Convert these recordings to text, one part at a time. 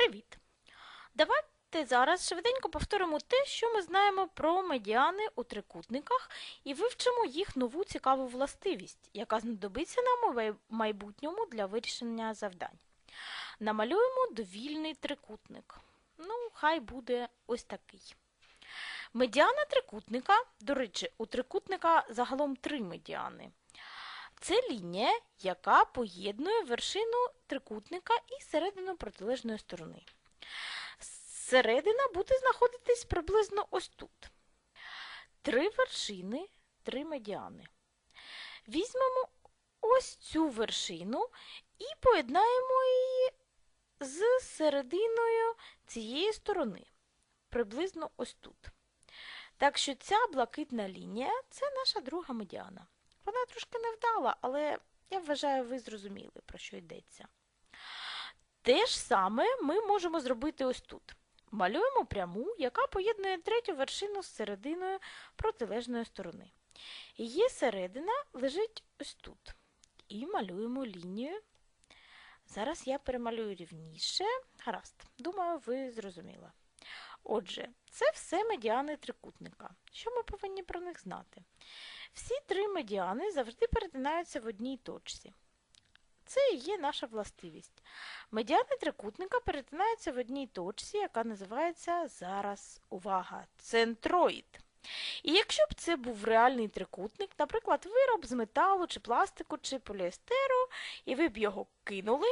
Привіт! Давайте зараз швиденько повторимо те, що ми знаємо про медіани у трикутниках, і вивчимо їх нову цікаву властивість, яка знадобиться нам у майбутньому для вирішення завдань. Намалюємо довільний трикутник. Ну, хай буде ось такий. Медіана трикутника, до речі, у трикутника загалом три медіани. Це лінія, яка поєднує вершину трикутника і середину протилежної сторони. Середина буде знаходитись приблизно ось тут. Три вершини, три медіани. Візьмемо ось цю вершину і поєднаємо її з серединою цієї сторони, приблизно ось тут. Так що ця блакитна лінія це наша друга медіана. Вона трошки невдала, але я вважаю, ви зрозуміли, про що йдеться. Те ж саме ми можемо зробити ось тут. Малюємо пряму, яка поєднує третю вершину з серединою протилежної сторони. Її середина лежить ось тут. І малюємо лінію. Зараз я перемалюю рівніше. Гаразд, думаю, ви зрозуміли. Отже, це все медіани трикутника. Що ми повинні про них знати? Всі три медіани завжди перетинаються в одній точці. Це і є наша властивість. Медіани трикутника перетинаються в одній точці, яка називається зараз увага, центроїд. І якщо б це був реальний трикутник, наприклад, вироб з металу, чи пластику, чи поліестеру, і ви б його кинули,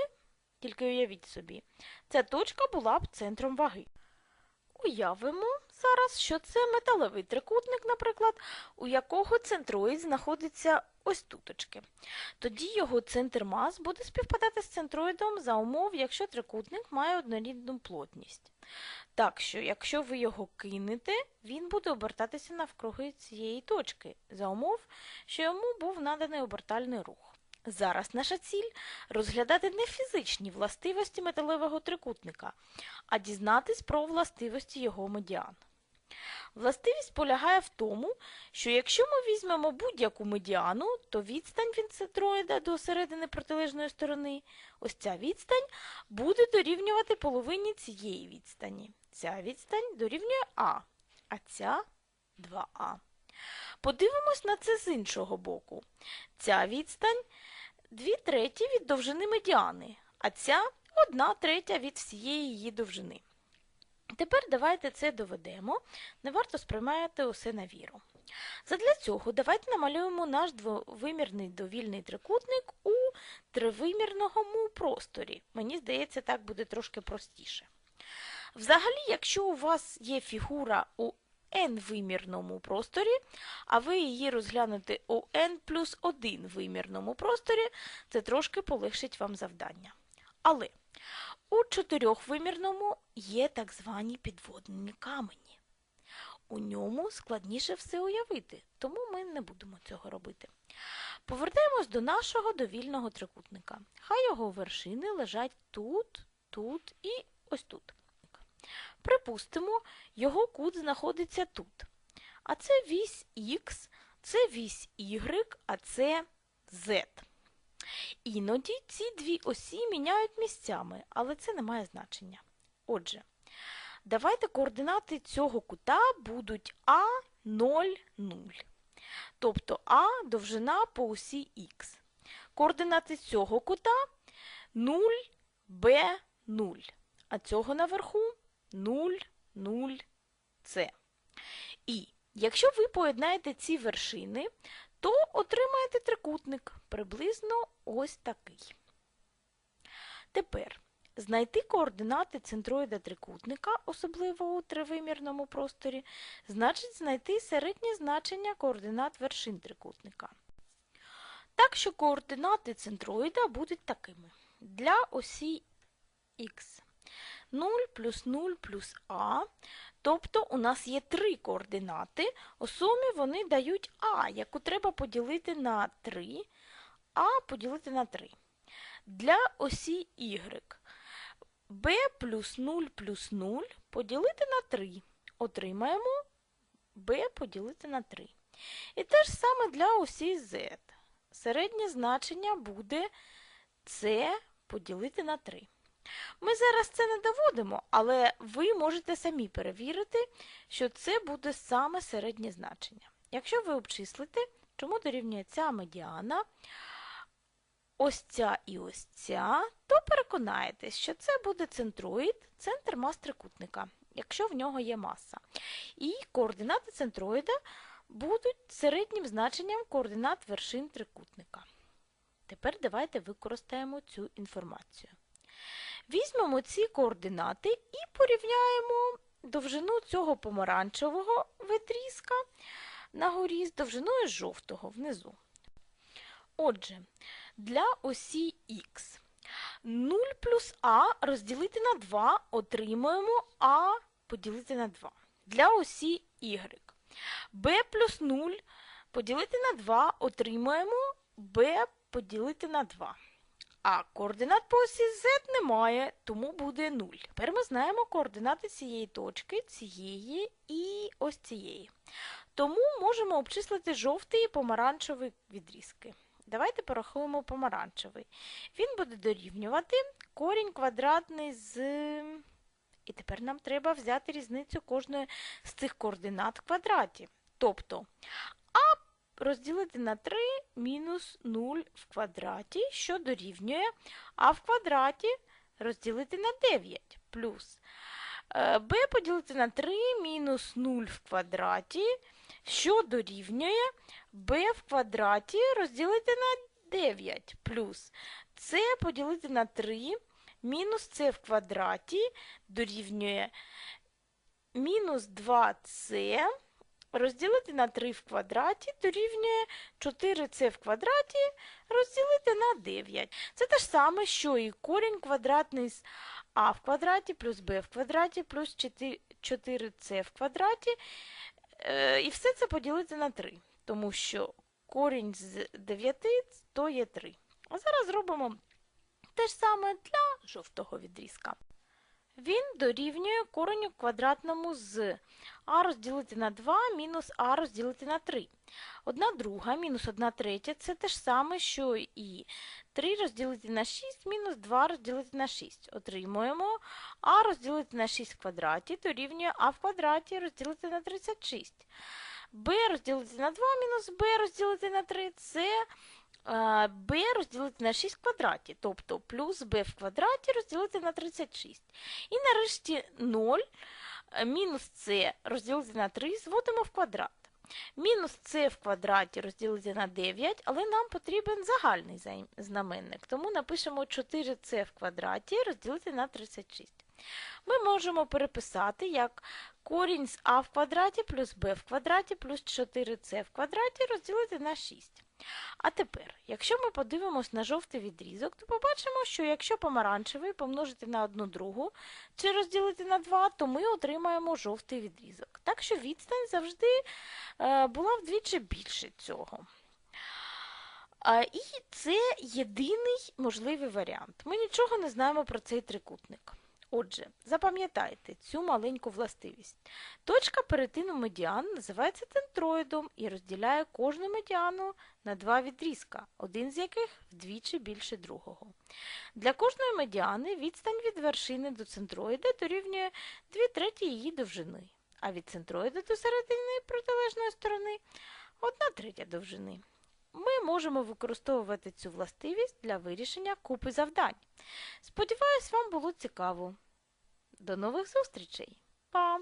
тільки уявіть собі, ця точка була б центром ваги. Уявимо зараз, що це металевий трикутник, наприклад, у якого центроїд знаходиться ось туточки. Тоді його центр мас буде співпадати з центроїдом за умов, якщо трикутник має однорідну плотність. Так що, якщо ви його кинете, він буде обертатися навкруги цієї точки, за умов, що йому був наданий обертальний рух. Зараз наша ціль розглядати не фізичні властивості металевого трикутника, а дізнатись про властивості його медіан. Властивість полягає в тому, що якщо ми візьмемо будь-яку медіану, то відстань від центроїда до середини протилежної сторони, ось ця відстань, буде дорівнювати половині цієї відстані. Ця відстань дорівнює А, а ця 2А. Подивимось на це з іншого боку. Ця відстань 2 треті від довжини медіани, а ця 1 третя від всієї її довжини. Тепер давайте це доведемо, не варто сприймати усе на віру. Задля цього давайте намалюємо наш двовимірний довільний трикутник у тривимірному просторі. Мені здається, так буде трошки простіше. Взагалі, якщо у вас є фігура у n-вимірному просторі, а ви її розглянете у n плюс 1 вимірному просторі, це трошки полегшить вам завдання. Але у чотирьохвимірному є так звані підводні камені. У ньому складніше все уявити, тому ми не будемо цього робити. Повертаємось до нашого довільного трикутника. Хай його вершини лежать тут, тут і ось тут. Припустимо, його кут знаходиться тут. А це вісь Х, це вісь Y, а це Z. Іноді ці дві осі міняють місцями, але це не має значення. Отже, давайте координати цього кута будуть А, 0, 0. Тобто А довжина по осі Х. Координати цього кута 0, Б, 0. А цього наверху 0, 0, С. І якщо ви поєднаєте ці вершини, то отримаєте трикутник приблизно ось такий. Тепер знайти координати центроїда трикутника, особливо у тривимірному просторі, значить знайти середнє значення координат вершин трикутника. Так що координати центроїда будуть такими. Для осі х 0 плюс 0 плюс а, тобто у нас є три координати, у сумі вони дають а, яку треба поділити на 3, а поділити на 3. Для осі y b плюс 0 плюс 0 поділити на 3. Отримаємо b поділити на 3. І те ж саме для осі z. Середнє значення буде c поділити на 3. Ми зараз це не доводимо, але ви можете самі перевірити, що це буде саме середнє значення. Якщо ви обчислите, чому дорівнює ця медіана, ось ця і ось ця, то переконаєтесь, що це буде центроїд, центр мас трикутника, якщо в нього є маса. І координати центроїда будуть середнім значенням координат вершин трикутника. Тепер давайте використаємо цю інформацію. Візьмемо ці координати і порівняємо довжину цього помаранчевого відрізка на горі з довжиною жовтого внизу. Отже, для осі х 0 плюс а розділити на 2 отримуємо а поділити на 2. Для осі y b плюс 0 поділити на 2 отримуємо b поділити на 2. А координат по осі z немає, тому буде 0. Тепер ми знаємо координати цієї точки, цієї і ось цієї. Тому можемо обчислити жовтий і помаранчевий відрізки. Давайте порахуємо помаранчевий. Він буде дорівнювати корінь квадратний з. І тепер нам треба взяти різницю кожної з цих координат в квадраті. Тобто а розділити на 3 мінус 0 в квадраті, що дорівнює а в квадраті розділити на 9 плюс b поділити на 3 мінус 0 в квадраті, що дорівнює b в квадраті розділити на 9 плюс c поділити на 3 мінус c в квадраті дорівнює мінус 2c розділити на 3 в квадраті дорівнює 4c в квадраті розділити на 9. Це те ж саме, що і корінь квадратний з а в квадраті плюс b в квадраті плюс 4c в квадраті. Е, І все це поділити на 3, тому що корінь з 9 то є 3. А зараз зробимо те ж саме для жовтого відрізка. Він дорівнює кореню квадратному з а розділити на 2 мінус а розділити на 3. Одна друга мінус 1 третя це те ж саме, що і 3 розділити на 6 мінус 2 розділити на 6. Отримуємо а розділити на 6 в квадраті дорівнює а в квадраті розділити на 36. b розділити на 2 мінус b розділити на 3 це b розділити на 6 в квадраті, тобто плюс b в квадраті розділити на 36. І нарешті 0 мінус c розділити на 3 зводимо в квадрат. Мінус c в квадраті розділити на 9, але нам потрібен загальний знаменник, тому напишемо 4c в квадраті розділити на 36. Ми можемо переписати як корінь з а в квадраті плюс b в квадраті плюс 4c в квадраті розділити на 6. А тепер, якщо ми подивимось на жовтий відрізок, то побачимо, що якщо помаранчевий помножити на одну другу чи розділити на 2, то ми отримаємо жовтий відрізок. Так що відстань завжди е, була вдвічі більше цього. І це єдиний можливий варіант. Ми нічого не знаємо про цей трикутник. Отже, запам'ятайте цю маленьку властивість. Точка перетину медіан називається центроїдом і розділяє кожну медіану на два відрізка, один з яких вдвічі більше другого. Для кожної медіани відстань від вершини до центроїда дорівнює 2 треті її довжини, а від центроїда до середини протилежної сторони 1 третя довжини. Ми можемо використовувати цю властивість для вирішення купи завдань. Сподіваюсь, вам було цікаво. До нових зустрічей! Па!